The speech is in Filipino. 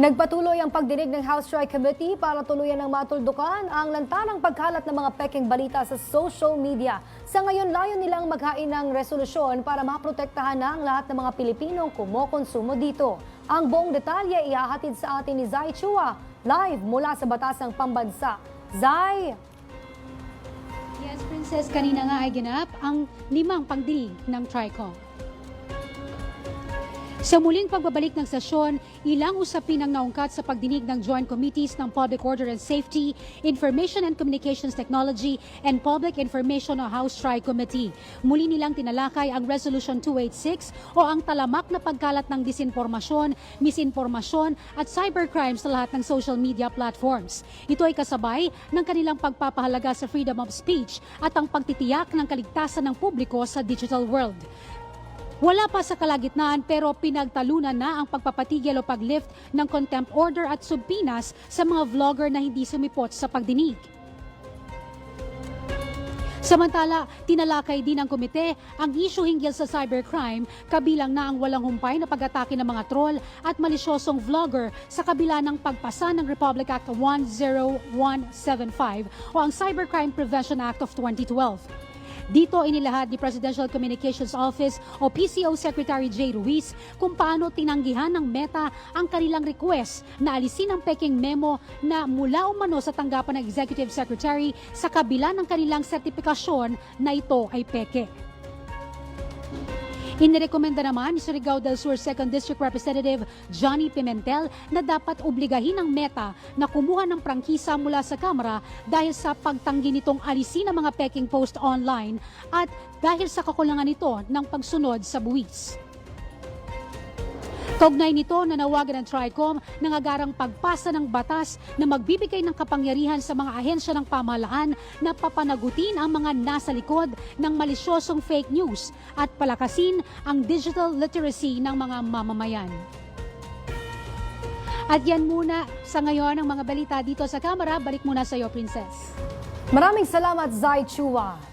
Nagpatuloy ang pagdinig ng House Strike Committee para tuluyan ng matuldukan ang lantarang pagkalat ng mga peking balita sa social media. Sa ngayon, layo nilang maghain ng resolusyon para maprotektahan ang lahat ng mga Pilipinong kumokonsumo dito. Ang buong detalye ihahatid sa atin ni Zai Chua, live mula sa Batasang Pambansa. Zai! Yes, Princess, kanina nga ay ginap ang limang pagdinig ng TRICOM. Sa muling pagbabalik ng sesyon, ilang usapin ang naungkat sa pagdinig ng Joint Committees ng Public Order and Safety, Information and Communications Technology, and Public Information o House Tri Committee. Muli nilang tinalakay ang Resolution 286 o ang talamak na pagkalat ng disinformasyon, misinformasyon at cybercrime sa lahat ng social media platforms. Ito ay kasabay ng kanilang pagpapahalaga sa freedom of speech at ang pagtitiyak ng kaligtasan ng publiko sa digital world. Wala pa sa kalagitnaan pero pinagtalunan na ang pagpapatigil o paglift ng contempt order at subpinas sa mga vlogger na hindi sumipot sa pagdinig. Samantala, tinalakay din ng komite ang isyu hinggil sa cybercrime kabilang na ang walang humpay na pag-atake ng mga troll at malisyosong vlogger sa kabila ng pagpasa ng Republic Act 10175 o ang Cybercrime Prevention Act of 2012. Dito inilahad ni Presidential Communications Office o PCO Secretary Jay Ruiz kung paano tinanggihan ng Meta ang kanilang request na alisin ang peking memo na mula umano sa tanggapan ng Executive Secretary sa kabila ng kanilang sertipikasyon na ito ay peke. Inirekomenda naman ni Surigao del Sur 2nd District Representative Johnny Pimentel na dapat obligahin ng Meta na kumuha ng prangkisa mula sa Kamara dahil sa pagtanggi nitong alisin ang mga peking post online at dahil sa kakulangan nito ng pagsunod sa buwis. Kaugnay nito, nanawagan ng TRICOM ng agarang pagpasa ng batas na magbibigay ng kapangyarihan sa mga ahensya ng pamahalaan na papanagutin ang mga nasa likod ng malisyosong fake news at palakasin ang digital literacy ng mga mamamayan. At yan muna sa ngayon ang mga balita dito sa Kamara. Balik muna sa iyo, Princess. Maraming salamat, Zai Chua.